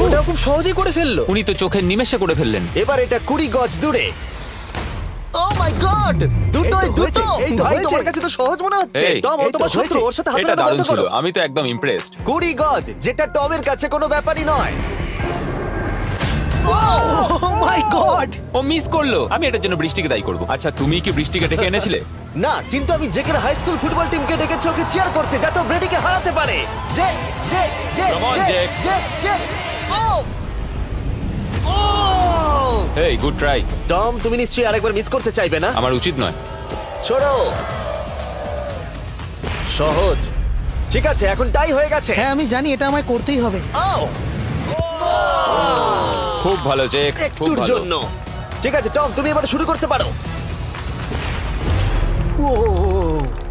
ওটা খুব সহজেই করে ফেলল। উনি তো চোখের নিমেষে করে ফেললেন। এবার এটা কুড়ি গজ দূরে। ও মাই গড দুটোই দুটো! এই ভাই তোমার কাছে তো সহজ মনে হচ্ছে। এই, টম ও এই তো তোমার শত্রু হয়েছে। ওর সাথে হাত এটা মেলানো দারুণ বন্ধ ছিল করো আমি তো একদম ইমপ্রেসড কুড়ি গজ যেটা টমের কাছে কোনো ব্যাপারই নয়। ও মাই গড ও মিস করল। আমি এটার জন্য বৃষ্টিকে দায়ী করব। আচ্ছা তুমি কি বৃষ্টিকে ডেকে এনেছিলে? না কিন্তু আমি জেকের হাই স্কুল ফুটবল টিমকে ডেকেছি ওকে চিয়ার করতে যাতে ও ব্রেডিকে হারাতে পারে। যে যে যে Come on, Jake. Oh oh good try Tom তুমি নিশ্চয়ই আরেকবার মিস করতে চাইবে না? আমার উচিত নয়। ছোড়ো। সহজ। ঠিক আছে এখন টাই হয়ে গেছে। হ্যাঁ আমি জানি এটা আমায় করতেই হবে। ও খুব ভালো খুব একটুর ভালো। জন্য। ঠিক আছে টম তুমি এবার শুরু করতে পারো। ও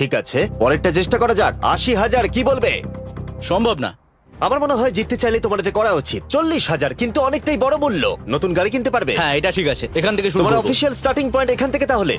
ঠিক আছে পরেরটা চেষ্টা করা যাক। আশি হাজার কি বলবে? সম্ভব না। আমার মনে হয় জিততে চাইলে তোমার এটা করা উচিত। চল্লিশ হাজার কিন্তু অনেকটাই বড় মূল্য। নতুন গাড়ি কিনতে পারবে? হ্যাঁ এটা ঠিক আছে। এখান থেকে শুরু তোমার করব। অফিসিয়াল স্টার্টিং পয়েন্ট এখান থেকে তাহলে।